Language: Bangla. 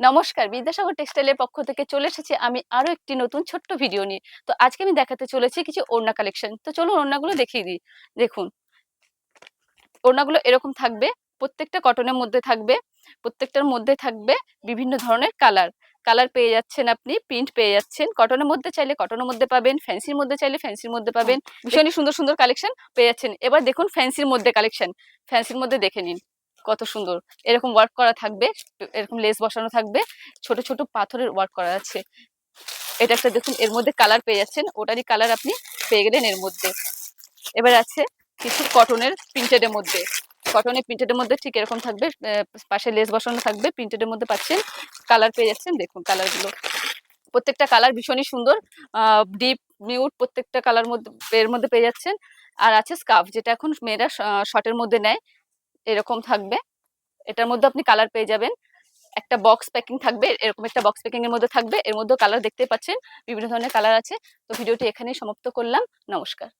নমস্কার। বিদ্যাসাগর টেক্সটাইলের পক্ষ থেকে চলে এসেছি আমি আরও একটি নতুন ছোট্ট ভিডিও নিয়ে। তো আজকে আমি দেখাতে চলেছি কিছু ওড়না কালেকশন তো চলুন ওড়নাগুলো দেখিয়ে দিই। দেখুন। ওড়নাগুলো এরকম থাকবে প্রত্যেকটা কটনের মধ্যে থাকবে প্রত্যেকটার মধ্যে থাকবে বিভিন্ন ধরনের কালার কালার পেয়ে যাচ্ছেন আপনি প্রিন্ট পেয়ে যাচ্ছেন। কটনের মধ্যে চাইলে কটনের মধ্যে পাবেন ফ্যান্সির মধ্যে চাইলে ফ্যান্সির মধ্যে পাবেন। ভীষণই সুন্দর সুন্দর কালেকশন পেয়ে যাচ্ছেন। এবার দেখুন ফ্যান্সির মধ্যে কালেকশন ফ্যান্সির মধ্যে দেখে নিন। কত সুন্দর। এরকম ওয়ার্ক করা থাকবে, এরকম লেস বসানো থাকবে, ছোট ছোট পাথরের ওয়ার্ক করা আছে। এটা একটা দেখুন, এর মধ্যে কালার পেয়ে যাচ্ছেন, ওটারই কালার আপনি পেয়ে গেলেন এর মধ্যে। এবার আছে কিছু কটনের প্রিন্টেডের মধ্যে। কটনের প্রিন্টেডের মধ্যে ঠিক এরকম থাকবে পাশে লেস বসানো থাকবে প্রিন্টেডের মধ্যে পাচ্ছেন কালার পেয়ে যাচ্ছেন, দেখুন কালারগুলো প্রত্যেকটা কালার ভীষণই সুন্দর ডিপ মিউট প্রত্যেকটা কালার মধ্যে, এর মধ্যে পেয়ে যাচ্ছেন। আর আছে স্কার্ফ যেটা এখন মেয়েরা শর্টের মধ্যে নেয়। এরকম থাকবে। এটার মধ্যে আপনি কালার পেয়ে যাবেন। একটা বক্স প্যাকিং থাকবে, এরকম একটা বক্স প্যাকিং এর মধ্যে থাকবে। এর মধ্যেও কালার দেখতে পাচ্ছেন। বিভিন্ন ধরনের কালার আছে। তো ভিডিওটি এখানেই সমাপ্ত করলাম। নমস্কার।